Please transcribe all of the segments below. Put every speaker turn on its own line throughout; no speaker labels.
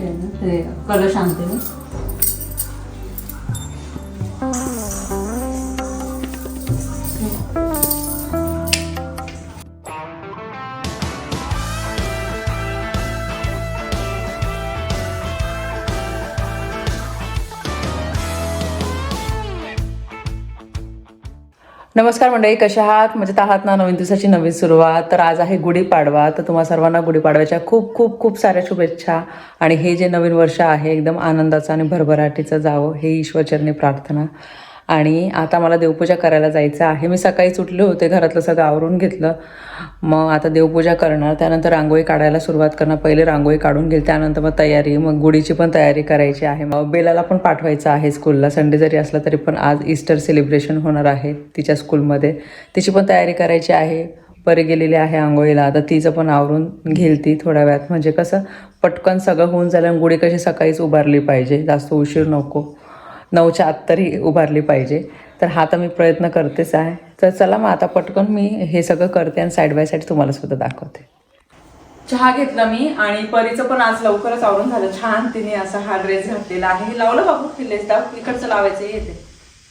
ते आहे ना, ते कलश आणते मी. नमस्कार मंडळी कशा आहात? मजेत आहात ना? नवीन दिवसाची नवीन सुरुवात. तर आज आहे गुढीपाडवा. तर तुम्हा सर्वांना गुढीपाडव्याच्या खूप खूप खूप साऱ्या शुभेच्छा. आणि हे जे नवीन वर्ष आहे एकदम आनंदाचं आणि भरभराटीचं जावं हे ईश्वरचरणी प्रार्थना. आणि आता मला देवपूजा करायला जायचं आहे. मी सकाळीच उठले होते घरातलं सगळं आवरून घेतलं. मग आता देवपूजा करणार त्यानंतर रांगोळी काढायला सुरुवात करणार. पहिले रांगोळी काढून घेईल त्यानंतर मग तयारी मग गुढीची पण तयारी करायची आहे. मग बेलाला पण पाठवायचं आहे स्कूलला संडे जरी असला तरी पण आज ईस्टर सेलिब्रेशन होणार आहे तिच्या स्कूलमध्ये तिची पण तयारी करायची आहे. परी गेलेली आहे आंघोळीला. आता तिचं पण आवरून घेईल ती थोड्या वेळात. म्हणजे कसं पटकन सगळं होऊन झालं आणि गुढी कशी सकाळीच उभारली पाहिजे. जास्त उशीर नको. नऊच्या आत तरी उभारली पाहिजे. तर हा तर मी प्रयत्न करतेच आहे. तर चला मग आता पटकन मी हे सगळं करते आणि साईड बाय साईड तुम्हाला सुद्धा दाखवते. चहा घेतला मी आणि परीचं पण आज लवकरच आवरून झालं. छान तिने असा हा ड्रेस घातलेला आहे. हे लावलं बाबू फिलेस दाव इकडचं लावायचं येते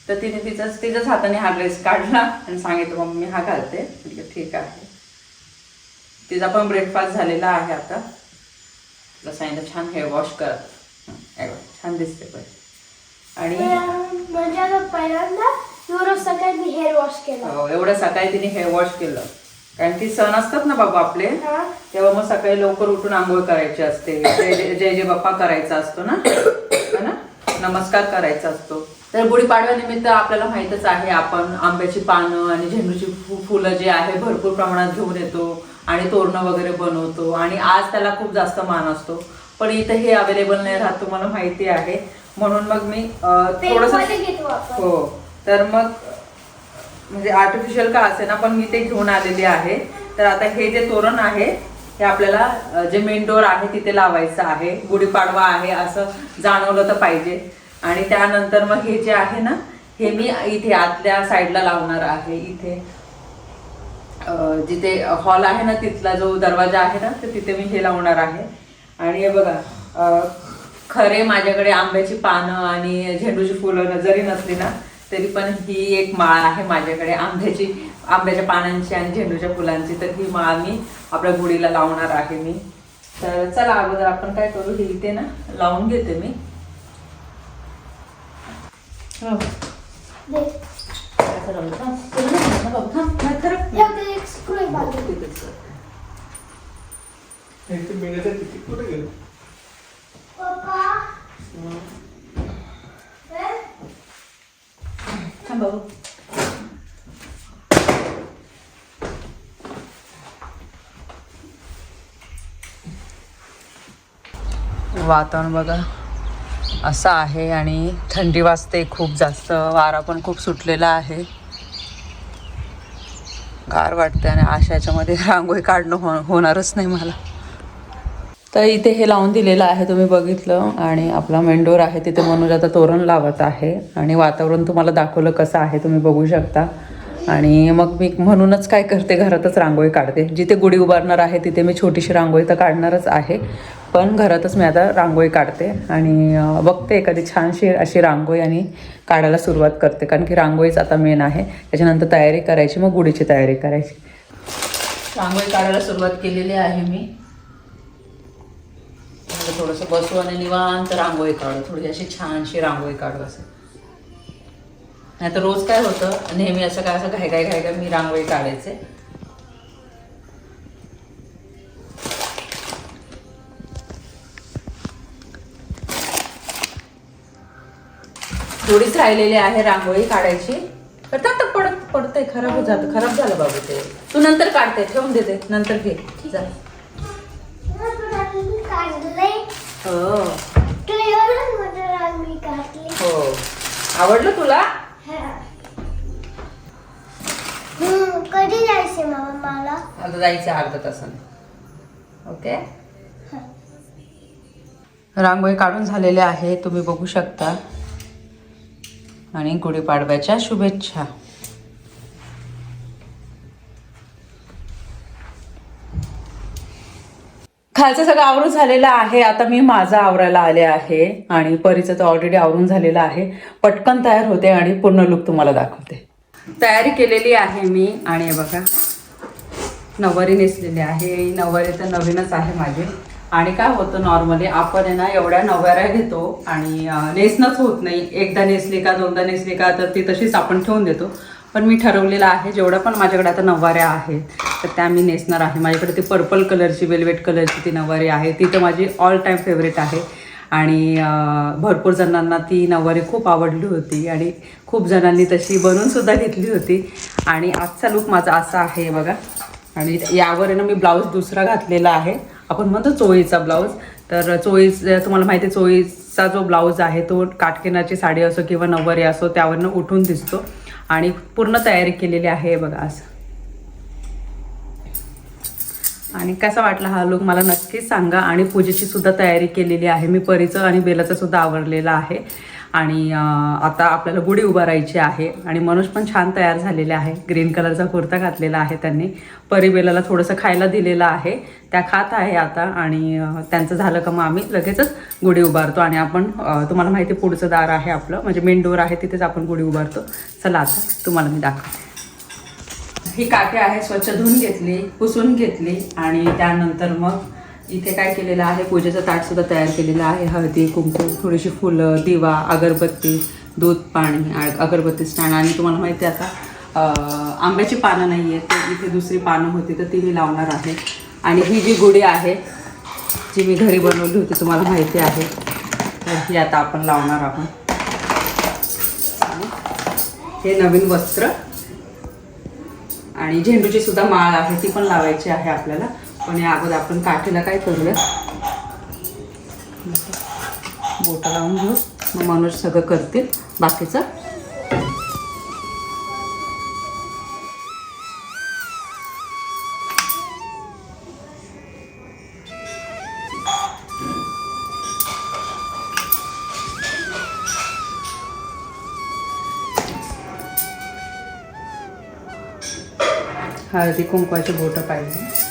तर तिने तिचंच तिच्याच हाताने हा ड्रेस काढला आणि सांगितलं मग मी हा घालते. ठीक आहे. तिचा पण ब्रेकफास्ट झालेला आहे आता. तिला सांगितलं छान हेअर वॉश कर. छान दिसते पण. आणि
म्हणजे पहिल्यांदा एवढं सगळ्यांनी हेअर वॉश केला.
हो, एवढं सकाळी तिने हेअर वॉश केलं. कारण की सण असतात ना बाबा आपले. तेव्हा मग सकाळी लवकर उठून आंघोळ करायची असते. जय जय- बाप्पा करायचा असतो ना है ना? नमस्कार करायचा असतो. तर गुढीपाडव्यानिमित्त आपल्याला माहितच आहे आपण आंब्याची पानं आणि झेंडूची फुलं जे आहे भरपूर प्रमाणात घेऊन येतो आणि तोरणं वगैरे बनवतो. आणि आज त्याला खूप जास्त मान असतो. पण इथे हे अवेलेबल नाही राहत तुम्हाला माहिती आहे. म्हणून मग मी थोडस हो तर मग म्हणजे आर्टिफिशियल का असे ना पण मी ते घेऊन आलेले आहे. तर आता हे जे तोरण आहे हे आपल्याला जे मेन डोर आहे तिथे लावायचं आहे. गुढीपाडवा आहे असं जाणवलं तर पाहिजे. आणि त्यानंतर मग हे जे आहे ना हे मी इथे आतल्या साईडला लावणार आहे. इथे जिथे हॉल आहे ना तिथला जो दरवाजा आहे ना तर तिथे मी हे लावणार आहे. आणि हे बघा खरे माझ्याकडे आंब्याची पानं आणि झेंडूची फुलं जरी नसली ना तरी पण ही एक माळ आहे माझ्याकडे. आंब्याची आंब्याच्या पानांची आणि झेंडूच्या फुलांची. तर ही माळ मी आपल्या गुढीला लावणार आहे मी. तर चला अगोदर आपण काय करू? ही इथे ना? लावून घेते मी. हो. थांब. थांब. वातावरण बघा असं आहे आणि थंडी वाजते खूप जास्त वारा पण खूप सुटलेला आहे. गार वाटते आणि आशाच्यामध्ये याच्यामध्ये रांगोळी काढणं हो होणारच नाही मला. तर इथे हे लावून दिलेलं आहे तुम्ही बघितलं. आणि आपला मेंडोर आहे तिथे मनोज आता तोरण लावत आहे. आणि वातावरण तुम्हाला दाखवलं कसं आहे तुम्ही बघू शकता. आणि मग मी म्हणूनच काय करते घरातच रांगोळी काढते. जिथे गुढी उभारणार आहे तिथे मी छोटीशी रांगोळी तर काढणारच आहे. पण घरातच मी आता रांगोळी काढते. आणि बघते एखादी छानशी अशी रांगोळी आणि काढायला सुरुवात करते. कारण की रांगोळीच आता मेन आहे. त्याच्यानंतर तयारी करायची मग गुढीची तयारी करायची. रांगोळी काढायला सुरुवात केलेली आहे मी. असं थोडंसं बसू आणि निवांत रांगोळी काढू. थोडी अशी छानशी रांगोळी काढू असं. नाही तर रोज काय होतं नेहमी असं काय असं घाई घाई घाई घाई मी रांगोळी काढायचे. थोडीच राहिलेली आहे रांगोळी काढायची. तर पडत पडतंय खराब होत जातं. खराब झालं बाबू ते. तू नंतर काढते ठेवून देते. नंतर घे. जा
मी काढलंय
हो. हो. आवडलं तुला?
हा. कधी जायचे मामा मला?
आता जायचं अर्धा तासाने. ओके? रांगोळी काढून झालेले आहे तुम्ही बघू शकता. आणि गुढीपाडव्याच्या शुभेच्छा. खालचं सगळं आवरून झालेलं आहे. आता मी माझं आवरायला आले आहे आणि परीचं तर ऑलरेडी आवरून झालेलं आहे. पटकन तयार होते आणि पूर्ण लुक तुम्हाला दाखवते. तयारी केलेली आहे मी आणि बघा नववारी नेसलेली आहे. ही नववारी तर नवीनच आहे माझी. आणि काय होतं नॉर्मली आपण आहे ना एवढ्या नववाऱ्या घेतो आणि नेसणंच होत नाही. एकदा नेसली का दोनदा नेसली का तर ती तशीच आपण ठेवून देतो. पण मी ठरवलेलं आहे जेवढं पण माझ्याकडे आता नववाऱ्या आहेत तर त्या मी नेसणार आहे. माझ्याकडे ती पर्पल कलरची वेलवेट कलरची ती नववारी आहे. ती तर माझी ऑल टाईम फेवरेट आहे. आणि भरपूर जणांना ती नववारी खूप आवडली होती आणि खूप जणांनी तशी बनवूनसुद्धा घेतली होती. आणि आजचा लुक माझा असा आहे बघा. आणि यावर ना मी ब्लाऊज दुसरा घातलेला आहे. आपण म्हणतो चोळीचा ब्लाऊज तर चोळीच तुम्हाला माहिती आहे चोळीचा जो ब्लाऊज आहे तो काटकेनाची साडी असो किंवा नववारी असो त्यावरनं उठून दिसतो. आणि पूर्ण तयारी केलेली आहे बघा असं आणि कसा वाटला हा लुक मला नक्कीच सांगा. आणि पूजेची सुद्धा तयारी केलेली आहे. मी परीचं आणि बेलाचं सुद्धा आवरलेलं आहे. आणि आता आपल्याला गुढी उभारायची आहे आणि मनोज पण छान तयार झालेले आहे. ग्रीन कलरचा कुर्ता घातलेला आहे त्यांनी. परिबेलाला थोडंसं खायला दिलेलं आहे. त्या खात आहे आता आणि त्यांचं झालं का मग आम्ही लगेचच गुढी उभारतो आणि आपण तुम्हाला माहिती आहे पुढचं दार आहे आपलं. म्हणजे मेन डोर आहे तिथेच आपण गुढी उभारतो. चला आता तुम्हाला मी दाखवते. ही काटे आहे स्वच्छ धुवून घेतली पुसून घेतली आणि त्यानंतर मग इथे काय केलेलं आहे? पूजेचं ताट सुद्धा तयार केलेलं आहे. हळदी कुंकू थोडीशी फुलं दिवा अगरबत्ती दूध पाणी अगरबत्ती स्टँड. आणि तुम्हाला माहिती आहे आता आंब्याची पानं नाही आहेत तर इथे दुसरी पानं होती तर ती मी लावणार आहे. आणि ही जी गुढी आहे जी मी घरी बनवली होती तुम्हाला माहिती आहे. तर ही आता आपण लावणार आहोत. हे नवीन वस्त्र. आणि झेंडूची सुद्धा माळ आहे ती पण लावायची आहे आपल्याला. पण या अगोदर आपण काठीला काय करूया? बोटं लावून घेऊ. मग मनोज सगळं करतील. बाकीचं? हळदी कुंकवाची बोटं पाहिजे.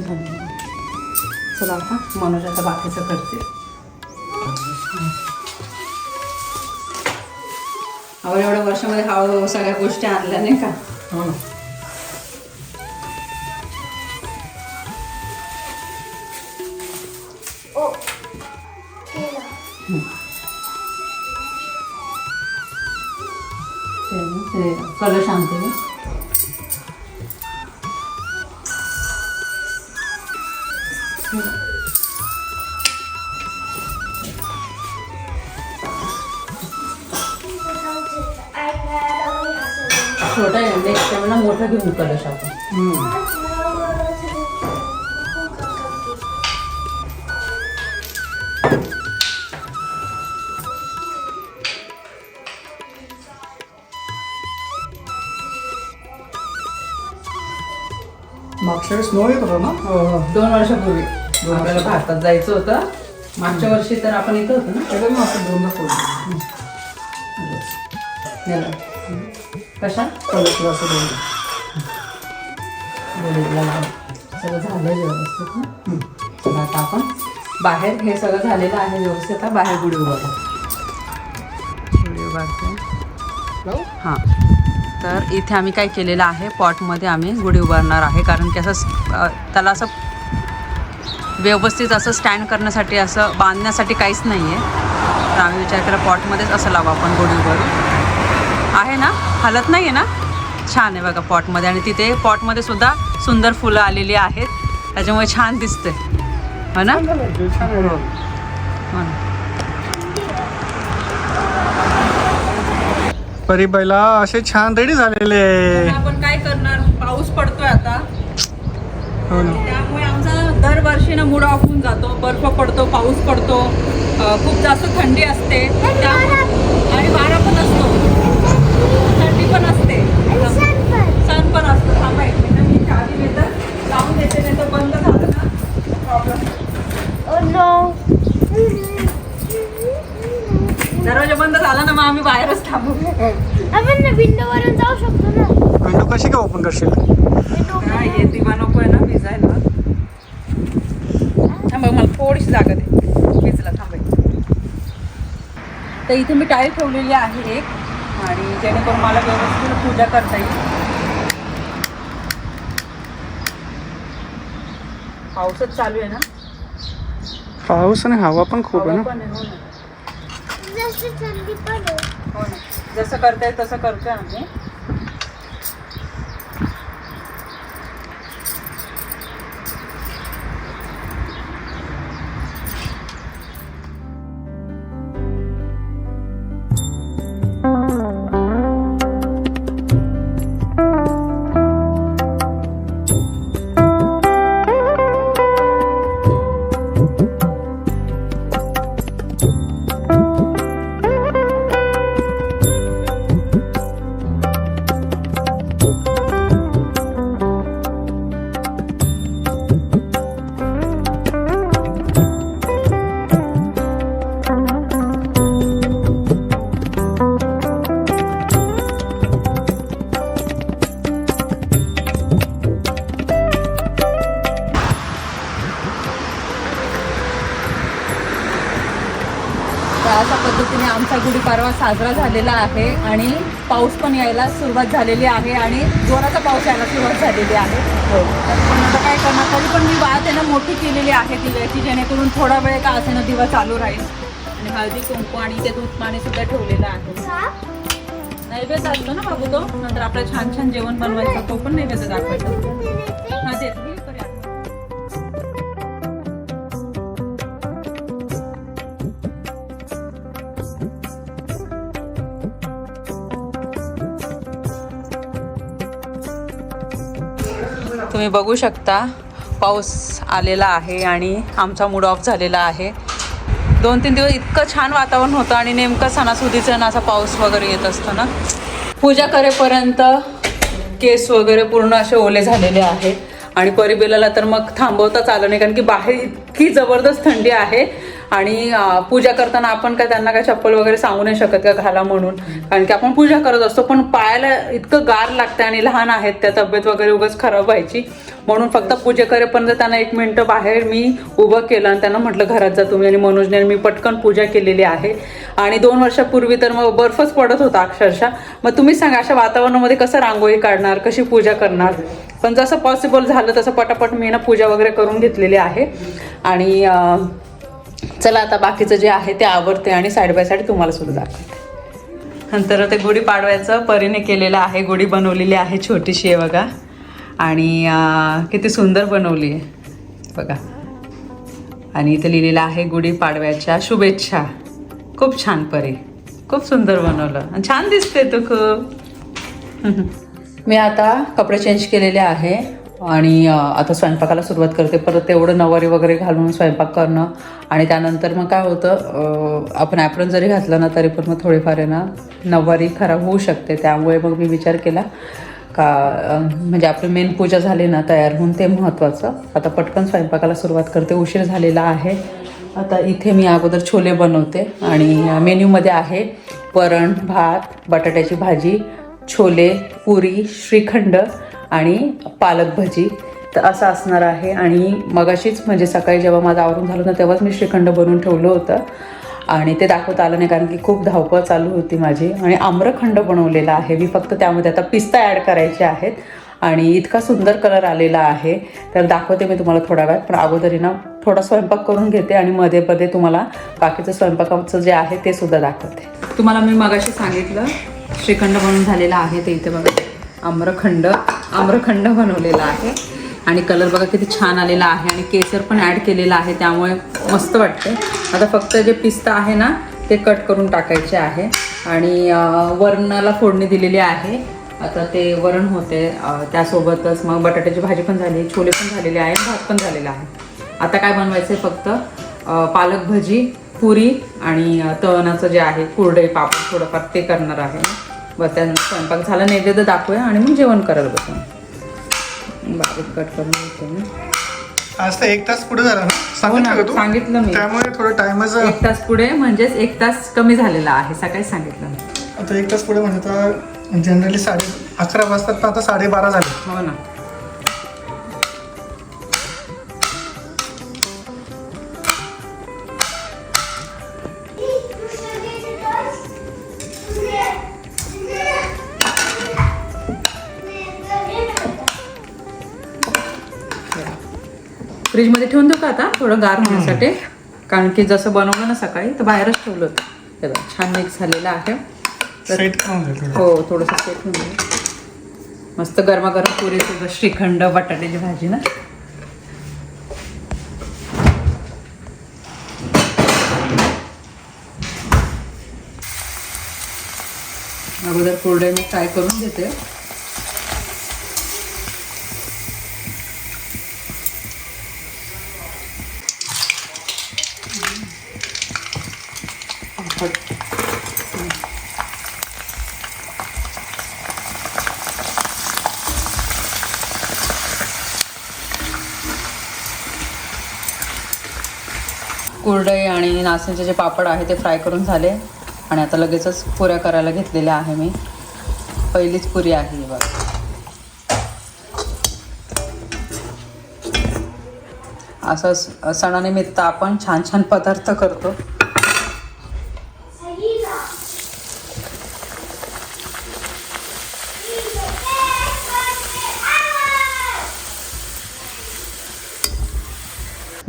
झालं. चला आता मनोज आता बाकीचं करते अहो एवढ्या वर्षामध्ये हा सगळ्या गोष्टी आणल्या नाही का हो छोटा आहे नेक्स्ट टाइमला मोठा घेऊन कलश आपण.
मागच्या वेळेस नऊ येत होता ना?
हो हो. दोन वर्षापूर्वी. आपल्याला भारतात जायचं होतं. मागच्या वर्षी तर आपण इथं होतो ना?
त्याच्यात मग असं दोनदा.
कशा?
कलरला असं दोनदा
सगळं व्यवस्थित आता आपण बाहेर हे सगळं झालेलं आहे व्यवस्थित. आता बाहेर गुढी उभारतो. हां. तर इथे आम्ही काय केलेलं आहे पॉटमध्ये आम्ही गुढी उभारणार आहे. कारण की असं त्याला असं व्यवस्थित असं स्टँड करण्यासाठी असं बांधण्यासाठी काहीच नाही आहे तर आम्ही विचार केला पॉटमध्येच असं लावू आपण गुढी उभारू आहे ना? हलत नाही आहे ना? छान आहे बघा पॉटमध्ये. आणि तिथे पॉटमध्ये सुद्धा सुंदर फुलं आलेली आहेत. त्याच्यामुळे छान दिसते हो ना. हो ना.
परी बैला असे छान रेडी झालेले
आपण काय करणार? पाऊस पडतोय आता.
हो
त्यामुळे आमचा दरवर्षी ना मूड ऑफ होऊन जातो. बर्फ पडतो पाऊस पडतो. खूप जास्त थंडी असते. आणि वारा पण असतो थंडी पण असते सण पण असतो थांबा एक मिनिट मी चावी देतं लावून देते नाही तर बंद झालं ना प्रॉब्लेम दरवाजा बंद झाला ना मग आम्ही बाहेरच थांबू.
आपण विंडो वरून जाऊ शकतो ना.
विंडो कशी काय ओपन करशील?
येते बनवतोय ना भिजायला. थांबा मला थोडीशी जागा दे. भिजला थांबाय तर इथे मी टाईल ठेवलेली आहे एक. आणि जेणेकरून मला व्यवस्थित पूजा करता येईल. पाऊसच चालू आहे ना?
पाऊस आणि हवा पण खूप आहे
हवा
ना
पण आहे, हो ना.
थंडी पण आहे
हो ना. जसं करता येईल तसं करतोय आम्ही. गुढीपाडवा साजरा झालेला आहे आणि पाऊस पण यायला सुरुवात झालेली आहे आणि जोराचा पाऊस यायला सुरुवात झालेली आहे. तर पण आता काय करणार तरी पण मी वात आहे ना मोठी केलेली आहे दिव्याची जेणेकरून थोडा वेळ का असे ना दिवा चालू राहील. आणि हळदी कुंकू आणि ते दूध पाणी सुद्धा ठेवलेलं आहे. नैवेद्य असतो ना बाबू तो? नंतर आपलं छान छान जेवण बनवायचं तो पण नैवेद्य दाखवायचा. हा देत तुम्ही बघू शकता पाऊस आलेला आहे आणि आमचा मूड ऑफ झालेला आहे. दोन तीन दिवस इतकं छान वातावरण होतं आणि नेमकं सणासुदीचं ना असा पाऊस वगैरे येत असतो ना? पूजा करेपर्यंत केस वगैरे पूर्ण असे ओले झालेले आहे आणि परिबेलाला तर मग थांबवताच आलं नाही कारण की बाहेर इतकी जबरदस्त थंडी आहे. आणि पूजा करताना आपण काय त्यांना काय चप्पल वगैरे सांगू नाही शकत का घाला म्हणून? कारण की आपण पूजा करत असतो पण पायाला इतकं गार लागते आणि लहान आहेत त्या तब्येत वगैरे उगाच खराब व्हायची. म्हणून फक्त पूजे करेपर्यंत त्यांना एक मिनटं बाहेर मी उभं केलं आणि त्यांना म्हटलं घरात जा तुम्ही. आणि मनोजने मी पटकन पूजा केलेली आहे. आणि दोन वर्षापूर्वी तर मग बर्फच पडत होता अक्षरशः. मग तुम्ही सांगा अशा वातावरणामध्ये कसं रांगोळी काढणार कशी पूजा करणार? पण जसं पॉसिबल झालं तसं पटापट मी ना पूजा वगैरे करून घेतलेली आहे. आणि चला आता बाकीचं जे आहे ते आवडते आणि साईड बाय साईड तुम्हाला सुद्धा दाखवते. नंतर ते गुढी पाडव्याचं परीने केलेलं आहे गुढी बनवलेली आहे छोटीशी आहे बघा. आणि किती सुंदर बनवली आहे. बघा. आणि इथे लिहिलेलं आहे गुढी पाडव्याच्या शुभेच्छा. खूप छान परी. खूप सुंदर बनवलं. आणि छान दिसते तू खूप. मी आता कपडे चेंज केलेले आहे. आणि आता स्वयंपाकाला सुरुवात करते. परत तेवढं नवारी वगैरे घालून स्वयंपाक करणं. आणि त्यानंतर मग काय होतं आपण ॲप्रन जरी घातलं ना तरी पण मग थोडीफार आहे ना नवारी खराब होऊ शकते. त्यामुळे मग मी विचार केला का म्हणजे आपली मेन पूजा झाली ना तयार होऊन ते महत्त्वाचं आता पटकन स्वयंपाकाला सुरुवात करते. उशीर झालेला आहे. आता इथे मी अगोदर छोले बनवते. आणि मेन्यूमध्ये आहे वरण भात बटाट्याची भाजी छोले पुरी श्रीखंड आणि पालक भजी. तर असं असणार आहे. आणि मगाशीच म्हणजे सकाळी जेव्हा माझं आवरून झालं ना तेव्हाच मी श्रीखंड बनवून ठेवलं होतं. आणि ते दाखवता आलं नाही कारण की खूप धावपळ चालू होती माझी. आणि आम्रखंड बनवलेला आहे. मी फक्त त्यामध्ये आता पिस्ता ॲड करायचे आहेत. आणि इतका सुंदर कलर आलेला आहे. तर दाखवते मी तुम्हाला थोड्या वेळात पण अगोदरी ना थोडा स्वयंपाक करून घेते आणि मध्ये मध्ये तुम्हाला बाकीचं स्वयंपाकाचं जे आहे ते सुद्धा दाखवते. तुम्हाला मी मगाशी सांगितलं श्रीखंड बनवून झालेला आहे ते इथे बघा. आम्रखंड आम्रखंड बनवलेला आहे. आणि कलर बघा किती छान आलेला आहे आणि केसर पण ॲड केलेला आहे त्यामुळे मस्त वाटते आता फक्त जे पिस्ता आहे ना ते कट करून टाकायचे आहे. आणि वरणाला फोडणी दिलेली आहे. आता ते वरण होते त्यासोबतच मग बटाट्याची भाजी पण झाली छोले पण झालेले आहे भात पण झालेला आहे. आता काय बनवायचं आहे फक्त पालक भजी पुरी आणि तळणाचं जे आहे कुरडई पापड थोडंफार ते करणार आहे. बस त्यानंतर स्वयंपाक झाला नैवेद्य दाखवूया आणि मग जेवण करत बसून. बारीक कट करून घेते
आज तर एक तास पुढे झाला ना?
हो
सांगितलं
ना,
का तू?
सांगितलं मी.
त्यामुळे थोडं टाइमच
एक तास पुढे म्हणजेच एक तास कमी झालेला आहे सकाळी सांगितलं.
आता एक तास पुढे म्हणजे जनरली साडे अकरा वाजतात तर आता साडेबारा झाले.
हो ना. फ्रीजमध्ये ठेवून देऊ का आता? थोडं गार होण्यासाठी. कारण की जसं बनवलं ना सकाळी तर बाहेरच ठेवलं होतं. बघा, छान मिक्स झालेलं आहे. तर. हो थोडंसं सेट होऊन जाईल. मस्त गरमागरम पुरीसोबत श्रीखंड बटाट्याची भाजी ना. अगोदर कुरडे मी फ्राय करून घेते कुरडई आणि नाचणीचे जे पापड आहे ते फ्राय करून झाले. आणि आता लगेचच पुऱ्या करायला घेतलेल्या आहे मी. पहिलीच पुरी आहे बघ. असं सणानिमित्त आपण छान छान पदार्थ करतो.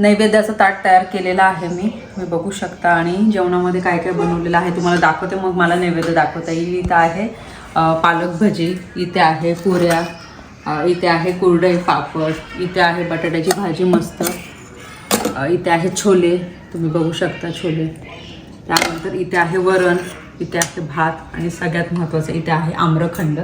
नैवेद्याचं ताट तयार केलेलं आहे मी. तुम्ही बघू शकता आणि जेवणामध्ये काय काय बनवलेलं आहे तुम्हाला दाखवते. मग मला नैवेद्य दाखवता येईल. इथं आहे पालक भजी इथे आहे पुऱ्या इथे आहे कुरडई पापड इथे आहे बटाट्याची भाजी मस्त इथे आहे छोले. तुम्ही बघू शकता छोले. त्यानंतर इथे आहे वरण इथे आहे भात आणि सगळ्यात महत्त्वाचं इथे आहे आम्रखंड.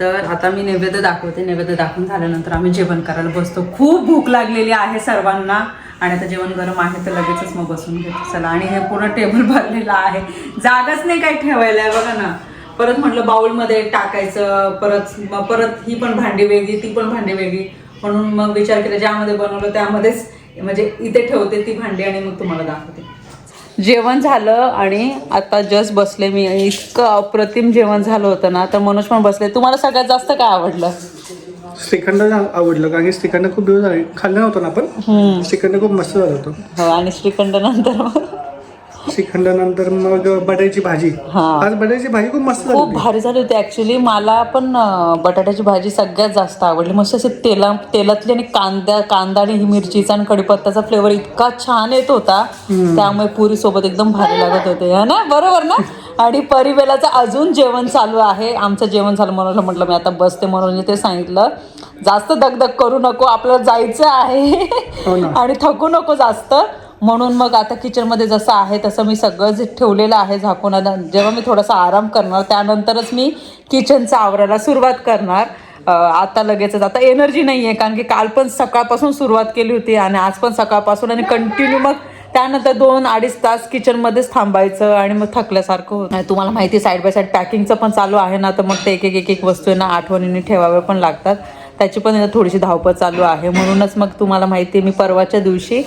तर आता मी नैवेद्य दाखवते. नैवेद्य दाखवून झाल्यानंतर आम्ही जेवण करायला बसतो. खूप भूक लागलेली आहे सर्वांना. आणि आता जेवण गरम आहे तर लगेचच मग बसून घेतो. चला आणि हे पूर्ण टेबल भरलेलं आहे. जागाच नाही काही ठेवायला आहे बघा ना. परत म्हटलं बाउलमध्ये टाकायचं परत मग परत ही पण भांडी वेगळी ती पण भांडी वेगळी. म्हणून मग विचार केला ज्यामध्ये बनवलं त्यामध्येच म्हणजे इथे ठेवते ती भांडी आणि मग तुम्हाला दाखवते. जेवण झालं आणि आता जस्ट बसले मी. इतकं अप्रतिम जेवण झालं होतं ना तर मनोज पण बसले. तुम्हाला सगळ्यात जास्त काय आवडलं?
श्रीखंड आवडलं कारण की श्रीखंड खूप दिवस झाले खाल्लं नव्हतं ना आपण. श्रीखंड खूप मस्त झालं होतं.
हो आणि श्रीखंड नंतर
श्रीखंड नंतर मग बटाट्याची भाजी.
हा.
आज बटाट्याची भाजी खूप मस्त
खूप
झाली.
भारी झाली होती. ऍक्च्युली मला पण अं, बटाट्याची भाजी सगळ्यात जास्त आवडली. मस्त असे तेला तेलातली आणि कांद्या कांदा आणि ही मिरचीचा आणि कढीपत्त्याचा फ्लेवर इतका छान येत होता. त्यामुळे पुरी सोबत एकदम भारी लागत होते. है ना? बरोबर ना? आणि परिवेलाचं अजून जेवण चालू आहे. आमचं जेवण झालं म्हणून म्हटलं मी आता बसते म्हणून ते सांगितलं. जास्त दगदग करू नको. आपल्याला जायचं
हो
आहे
ना.
आणि थकू नको जास्त. म्हणून मग आता किचनमध्ये जसं आहे तसं मी सगळं जे ठेवलेलं आहे झाकून जेव्हा मी थोडासा आराम करणार त्यानंतरच मी किचनचा आवरायला सुरुवात करणार. आता लगेचच आता एनर्जी नाही आहे कारण की काल पण सकाळपासून सुरुवात केली होती आणि आज पण सकाळपासून आणि कंटिन्यू मग त्यानंतर दोन अडीच तास किचनमध्येच थांबायचं आणि मग थकल्यासारखं होतं. तुम्हाला माहिती साईड बाय साईड पॅकिंगचं पण चालू आहे ना तर मग ते एक एक एक एक वस्तू आहे ना आठवणीने ठेवाव्या पण लागतात. त्याची पण थोडीशी धावपळ चालू आहे. म्हणूनच मग तुम्हाला माहिती आहे मी परवाच्या दिवशी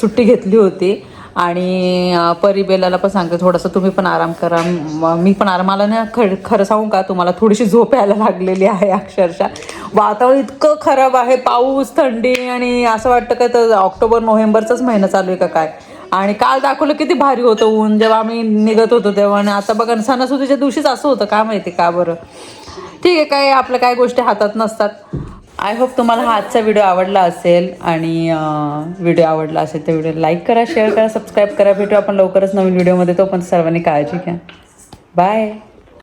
सुट्टी घेतली होती. आणि परिबेलाला पण सांगते थोडंसं तुम्ही पण आराम करा. मी पण आरामाला ना खर खरं सांगू का तुम्हाला थोडीशी झोप यायला लागलेली आहे अक्षरशः. वातावरण इतकं खराब आहे पाऊस थंडी आणि असं वाटतं का तर ऑक्टोबर नोव्हेंबरचाच महिना चालू आहे का काय? आणि काल दाखवलं किती भारी होतं ऊन जेव्हा आम्ही निघत होतो तेव्हा. आणि आता बघा सणासुदीच्या दिवशीच असं होतं का माहिती का बरं. ठीक आहे काय आपल्या काय गोष्टी हातात नसतात. आय होप तुम्हाला हा आजचा व्हिडिओ आवडला असेल आणि व्हिडिओ आवडला असेल तर व्हिडिओ लाईक करा शेअर करा सबस्क्राईब करा. भेटू आपण लवकरच नवीन व्हिडिओमध्ये तो पण सर्वांनी काळजी घ्या. बाय